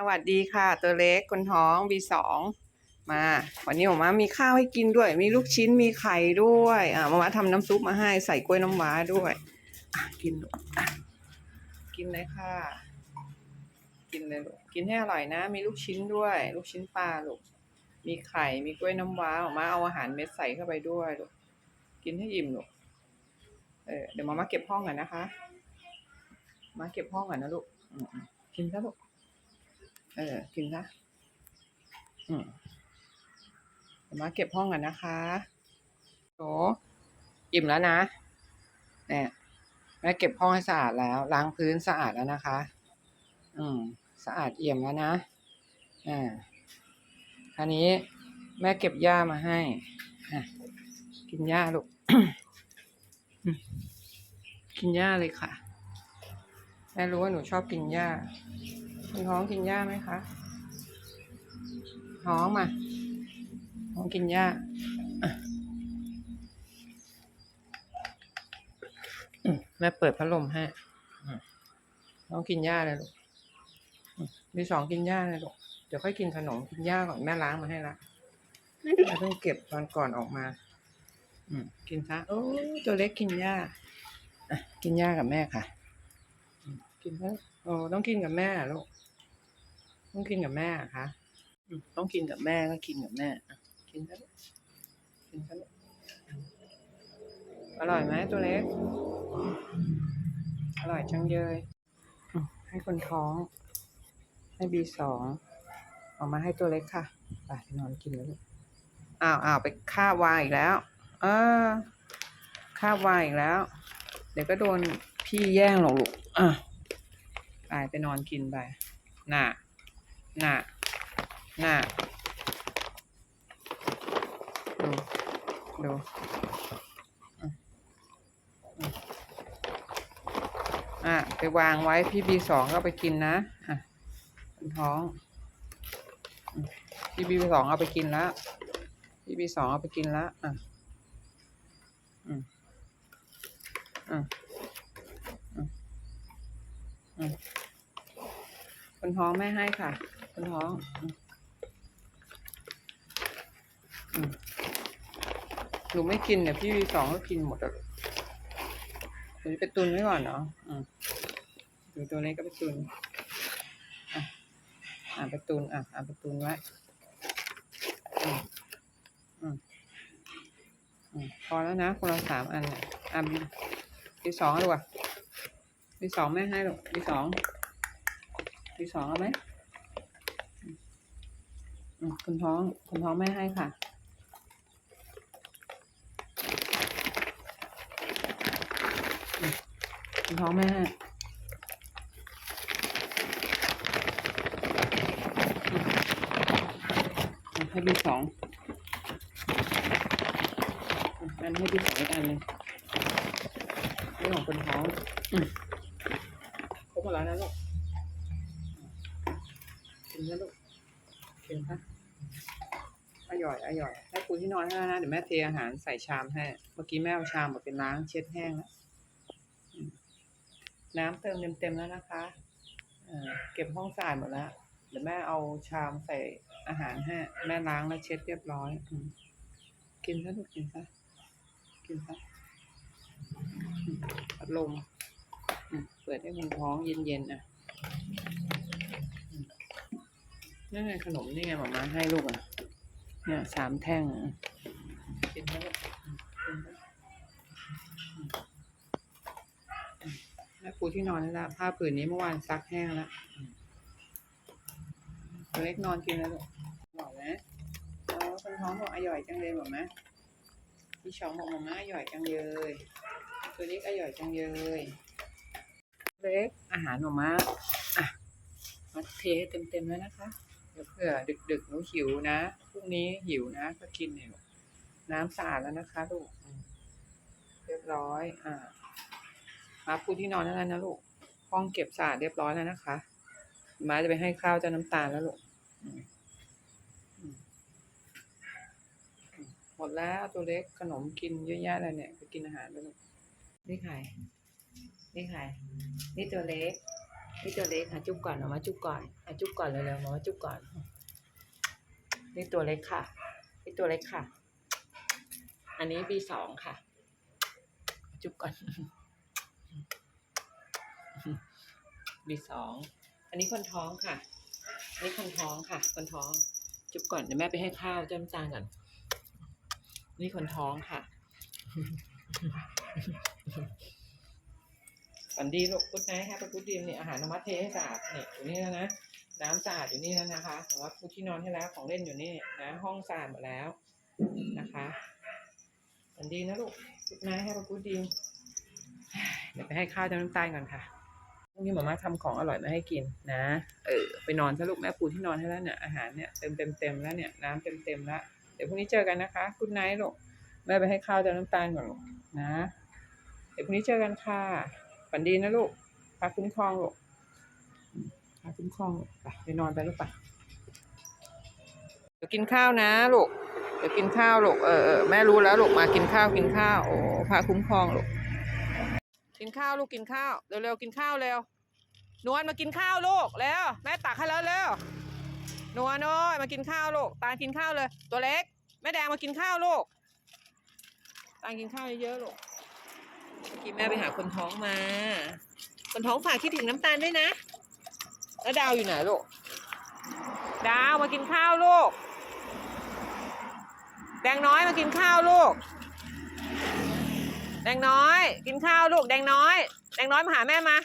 สวัสดีค่ะ ตัวเล็กคนท้อง B2 มา วันนี้ผมมามีข้าวให้กินด้วย มีลูกชิ้นมีไข่ด้วยอ่ามามาทำน้ำซุปมาให้ใส่กล้วยน้ำว้าด้วยอะกินลูกอะกินเลยค่ะ กินเลยลูกกินให้อร่อยนะ มีลูกชิ้นด้วย ลูกชิ้นปลาลูกมีไข่มีกล้วยน้ำว้าออกมาเอาอาหารเม็ดใส่เข้าไปด้วยลูกกินให้อิ่มลูกเออเดี๋ยวมามาเก็บห้องก่อนนะคะ มาเก็บห้องก่อนนะลูกกินซะลูก เออ กินซะอืมเดี๋ยวมาเก็บห้องกันนะคะโถอิ่มแล้วนะ เนี่ยแม่เก็บห้องให้สะอาดแล้ว ล้างพื้นสะอาดแล้วนะคะ อืม สะอาดเอี่ยมแล้วนะ อ่า คราวนี้แม่เก็บหญ้ามาให้ อะ กินหญ้าลูกอืมกินหญ้าเลยค่ะ แม่รู้ว่าหนูชอบกินหญ้า คุณท้องกินหญ้าไหมคะท้องมาท้องกินหญ้าอะอืมแม่เปิดพัดลมให้อืมท้องกินหญ้าเลยลูกอืมมีสองกินหญ้าเลยลูกเดี๋ยวค่อยกินขนมกินหญ้าก่อนแม่ล้างมาให้ละแม่เพิ่งเก็บตอนก่อนออกมา อืมกินซะโอ้ตัวเล็กกินหญ้าอะกินหญ้ากับแม่ค่ะอืม กินซะโอ้ต้องกินกับแม่ลูกต้องกินกับแม่อะคะอืมต้องกินกับแม่ก็กินกับแม่อะกินซะลูกกินซะลูกอร่อยไหมตัวเล็ก อร่อยจังเลยอืมให้คนท้อง ให้บีสองเอามาให้ตัวเล็กค่ะไปนอนกินแล้วลูกอ้าวอ้าวไปฆ่าวายอีกแล้ว เออฆ่าวายอีกแล้ว เดี๋ยวก็โดนพี่แย่งหรอกลูกอะ ไปไปนอนกินไปน่ะน่ะน่ะดูดูอะไปวางไว้พี่บีสองก็ไปกินนะอะคนท้องพี่บีสองเอาไปกินแล้วพี่บีสองเอาไปกินแล้วอะ อืมอืมอืมอืมคน ท้องแม่ให้ค่ะ คนท้องหนูไม่กินเนี่ยพี่วีสองก็กินหมดอะหนูจะไปตุนไว้ก่อนเนาะอืมดูตัวเล็กก็ไปตุนอะอ่าไปตุนอะอ่าไปตุนไว้อืมอืมอืมพอแล้วนะคนละสามอันเนี่ยอะพี่สองดีกว่าพี่สองแม่ให้หรอกพี่สอง พี่สองเอาไหมคุณท้องคุณท้องไม่ให้ค่ะ คุณท้องไม่ให้ให้บีสองอันให้บีสองอีกอันหนึ่งเรื่องของคนท้องอืมครบหมดแล้วนะลูก นะลูกกินค่ะอร่อยอร่อยให้ปูที่นอนให้แล้วนะเดี๋ยวแม่เทอาหารใส่ชามให้ เมื่อกี้แม่เอาชามมาเป็นล้างเช็ดแห้งแล้วน้ำเติมเต็มๆแล้วนะคะเก็บห้องสะอาดหมดแล้วเดี๋ยวแม่เอาชามใส่อาหารให้แม่ล้างแล้วเช็ดเรียบร้อยกินซะลูกกินซะกินซะอัดลมเปิดให้คุณท้องเย็นๆอะ นี่ไงขนมนี่ไงหมามาให้ลูกอะ เนี่ยสามแท่งอะกินแล้วแล้วแม่ปูที่นอนนี่ละผ้าผืนนี้เมื่อวานซักแห้งแล้วตัวเล็กนอนกินแล้วบอกไหมเออคนท้องบอกอร่อยจังเลยบอกไหมพี่ชองบอกหมาม่าอร่อยจังเลยตัวเล็กอร่อยจังเลยเล็กอาหารหมาม่าอะมาเทให้เต็มๆแล้วนะคะ เดี๋ยวเผื่อดึกๆหนูหิวนะพรุ่งนี้หิวนะ ก็กินเนี่ยน้ำสะอาดแล้วนะคะลูกเรียบร้อย อ่ามาปูดที่นอนแล้วนะลูกห้องเก็บสะอาดเรียบร้อยแล้วนะคะมาจะไปให้ข้าวเจ้าน้ำตาลแล้วลูกหมดแล้วตัวเล็กขนมกินเยอะแยะเลยเนี่ยไปกินอาหารด้วลูกนี่ใครนี่ใครนี่ตัวเล็ก นี่ตัวเล็กค่ะจุ๊บก่อนเอามาจุ๊บก่อนอจุ๊บก่อนเร็วๆมามาจุ๊บก่อน นี่ตัวเล็กค่ะ นี่ตัวเล็กค่ะ อันนี้ B สองค่ะ จุ๊บก่อน B สองอันนี้คนท้องค่ะอันนี้คนท้องค่ะ คนท้อง จุ๊บก่อนเดี๋ยวแม่ไปให้ข้าวเจ้าน้ำตาลก่อน นี่คนท้องค่ะ ฝันดีลูกกุ๊ดไนท์ค่ะกุ๊ดดีมนี่อาหารนมัดเทให้สะอาดนี่อยู่นี่แล้วนะน้ำสะอาดอยู่นี่แล้วนะคะแต่ว่าปูที่นอนให้แล้วของเล่นอยู่นี่นะห้องสะอาดหมดแล้วนะคะฝันดีนะลูกกุ๊ดไนท์ให้กุ๊ดดีมเดี๋ยวไปให้ข้าวเจ้าน้ำตาลก่อนค่ะพรุ่งนี้หมาม่าทำของอร่อยมาให้กินนะ เออไปนอนซะลูกแม่ปูที่นอนให้แล้วเนี่ยอาหารเนี่ยเต็มเต็มเต็มแล้วเนี่ยน้ำเต็มเต็มแล้วเดี๋ยวพรุ่งนี้เจอกันนะคะกุ๊ดไนท์ลูกแม่ไปให้ข้าวเจ้าน้ำตาลก่อนลูกนะ เดี๋ยวพรุ่งนี้เจอกันค่ะ ฝันดีนะลูกพาคุ้มครองลูกพาคุ้มครองไปไปนอนไปลูกไปเดี๋ยวกินข้าวนะลูก เดี๋ยวกินข้าวลูก เออแม่รู้แล้วลูกมากินข้าวกินข้าว โอ้พาคุ้มครองลูก กินข้าวลูกกินข้าวเร็วๆกินข้าวเร็วนวลมากินข้าวลูกแล้วแม่ตักให้แล้วเร็วนวลน้อยมากินข้าวลูกตากินข้าวเลย ตัวเล็กแม่แดงมากินข้าวลูกตากินข้าวเยอะๆลูก กี้แม่ไปหาคนท้องมา คนท้องฝากคิดถึงน้ำตาลด้วยนะ แล้วดาวอยู่ไหนลูก ดาวมากินข้าวลูก แดงน้อยมากินข้าวลูก แดงน้อย กินข้าวลูก แดงน้อย แดงน้อยมาหาแม่มา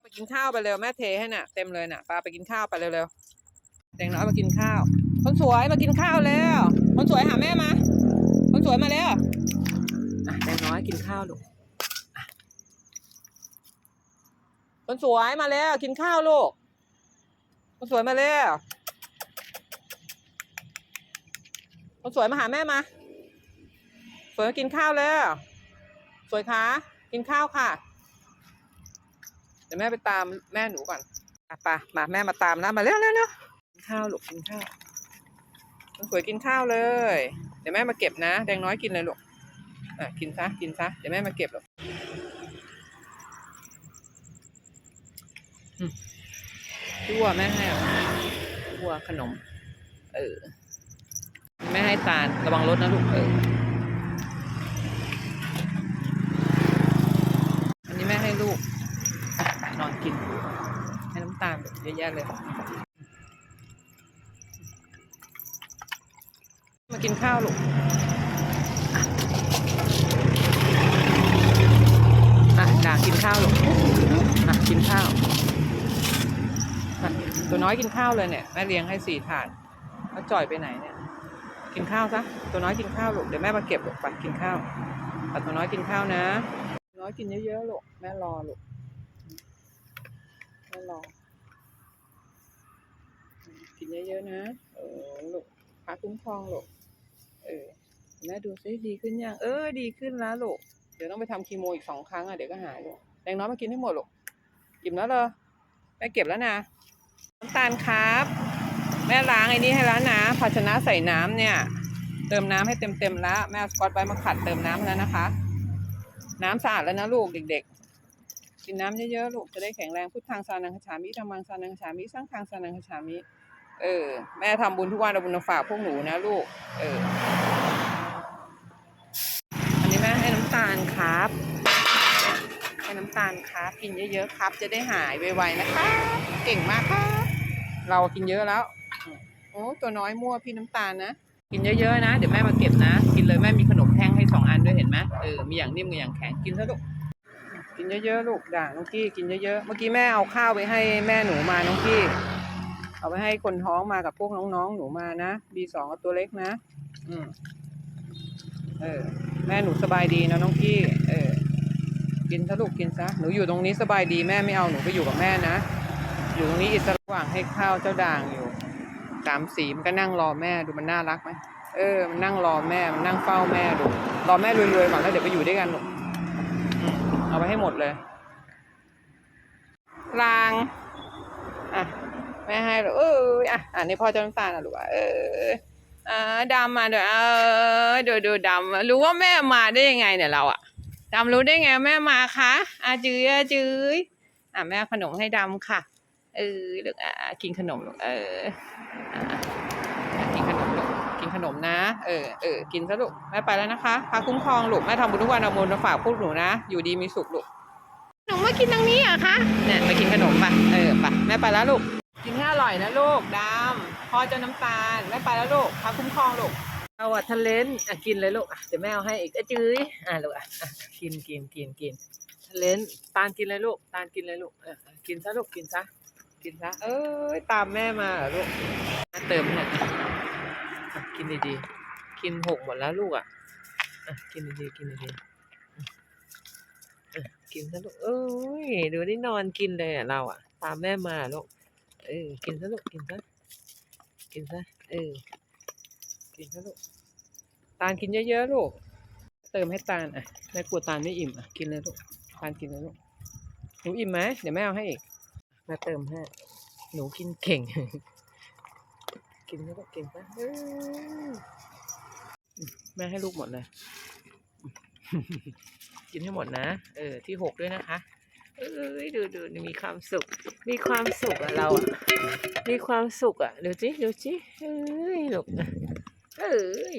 ไปกินข้าวไปเร็วแม่เทให้น่ะ เต็มเลยน่ะปลาไปกินข้าวไปเร็วๆ แดงน้อยมากินข้าว คนสวยมากินข้าวแล้ว คนสวยหาแม่มา คนสวยมาแล้ว อะแดงน้อยกินข้าวลูกอะคนสวยมาแล้ว กินข้าวลูกคนสวยมาแล้วคนสวยมาหาแม่มา สวยมากินข้าวแล้ว สวยคะกินข้าวค่ะ เดี๋ยวแม่ไปตามแม่หนูก่อนอะไปมาแม่มาตามนะมาเร็วเร็วเร็วกินข้าวลูกกินข้าวคนสวยกินข้าวเลย เดี๋ยวแม่มาเก็บนะ แดงน้อยกินเลยลูก อะกินซะกินซะเดี๋ยวแม่มาเก็บหรอกอืมพี่วัวแม่ให้เหรอพี่วัวขนม เออแม่ให้ตาลระวังรถนะลูกเอออันนี้แม่ให้ลูกนอนกิน ให้น้ำตาลเยอะแยะเลย มากินข้าวลูก อะด่างกิน ข้าวลูกอะกินข้าวตัวน้อยกินข้าวเลยเนี่ยแม่เลี้ยงให้สี่ถาดแล้วจ่อยไปไหนเนี่ยกินข้าวซะตัวน้อยกินข้าวลูกเดี๋ยวแม่มาเก็บลูกไปกินข้าวเอาตัวน้อยกินข้าวนะ น้อยกินเยอะๆลูกแม่รอลูกแม่รอกินเยอะๆนะเออลูกพาคุ้มครองลูกเออแม่ดูซิดีขึ้นยังเออดีขึ้นแล้วลูกเดี๋ยวต้องไปทำคีโมอีกสองครั้งอะเดี๋ยวก็หายลูก แดงน้อยมากินให้หมดลูกอิ่มแล้วเลยแม่เก็บแล้วนะน้ำตาลครับ แม่ล้างไอ้นี่ให้แล้วนะ ภาชนะใส่น้ำเนี่ย เติมน้ำให้เต็มเต็มแล้ว แม่สกอตไบมาขัดเติมน้ำให้แล้วนะคะ น้ำสะอาดแล้วนะลูกเด็ก ๆ กินน้ำเยอะๆลูกจะได้แข็งแรงพุทธังสานังคฉามิธรรมังสานังคฉามิสร้างทางสานังคฉามิเออ แม่ทำบุญทุกวันเอาบุญมาฝากพวกหนูนะลูก เออ อันนี้แม่ให้น้ำตาลครับ น้ำตาลครับกินเยอะๆครับ จะได้หายไวๆนะคะเก่งมากครับเรากินเยอะแล้ว โอ้ตัวน้อยมั่วพี่น้ำตาลนะ กินเยอะๆนะ เดี๋ยวแม่มาเก็บนะ กินเลยแม่มีขนมแท่งให้สองอันด้วยเห็นไหมเออมีอย่างนิ่มกับอย่างแข็งกินซะลูกกินเยอะๆลูกด่างน้องกี้กินเยอะๆเมื่อกี้แม่เอาข้าวไปให้แม่หนูมาน้องกี้เอาไปให้คนท้องมากับพวกน้องๆหนูมานะบีสองกับตัวเล็กนะ อืมเออแม่หนูสบายดีนะน้องกี้ เออ กินซะลูกกินซะหนูอยู่ตรงนี้สบายดีแม่ไม่เอาหนูไปอยู่กับแม่นะ อยู่ตรงนี้อิสระหว่างให้ข้าวเจ้าด่างอยู่สามสีมันก็นั่งรอแม่ดูมันน่ารักไหมเออมันนั่งรอแม่มันนั่งเฝ้าแม่ดูรอแม่รวยๆก่อนแล้วเดี๋ยวไปอยู่ด้วยกันลูกเอาไปให้หมดเลยลางอะแม่ให้ลูกเอออะอะนี่พ่อเจ้าน้ำตาลนะลูกอะเอออ่าดำมาเดี๋ยวเออดูดูดำรู้ว่าแม่มาได้ยังไงเนี่ยเราอะ ดำรู้ได้ไงแม่มาคะอาจื้ออาจื้ออะแม่เอาขนมให้ดำค่ะ เออลูกอะกินขนมลูกเอออะอะกินขนมลูกกินขนมนะ เออเออกินซะลูกแม่ไปแล้วนะคะพาคุ้มครองลูกแม่ทำบุญทุกวันเอาบุญมาฝากพวกหนูนะ อยู่ดีมีสุขลูกขนมมากินตรงนี้เหรอะคะเนี่ยมากินขนมป่ะเออป่ะแม่ไปแล้วลูกกินให้อร่อยนะลูกดำพ่อเจ้าน้ำตาลแม่ไปแล้วลูกพาคุ้มครองลูก เอาอะทะเลนอะกินเลยลูกอะเดี๋ยวแม่เอาให้อีกอะจื้ยอะลูกอะกินกินกินกินทะเลนตาลกินเลยลูกตาลกินเลยลูกเออกินซะลูกกินซะกินซะเอ้ยตามแม่มาลูกม่เติมเนี่ยอะกินดีๆกินหกหมดแล้วลูกอะกินดีๆกินดีๆกินซะลูกเอ้ยดูนี่นอนกินเลยอะเราอะตามแม่มาลูกเออกินซะลูกกินซะกินซะเออ กินซะลูก ตาลกินเยอะๆลูก เติมให้ตาลอะแม่กลัวตาลไม่อิ่มอะ กินเลยลูก ตาลกินเลยลูก หนูอิ่มไหมเดี๋ยวแม่เอาให้อีกม่เติมให้ หนูกินเก่ง กินซะลูกกินซะเออแม่ให้ลูกหมดเลย กินให้หมดนะ เออ ที่หกด้วยนะคะ เอ้ยดูดูมีความสุข มีความสุขอะเราอะมีความสุขอะดูจิดูจิเอ้ยลูกนะ เอ้ย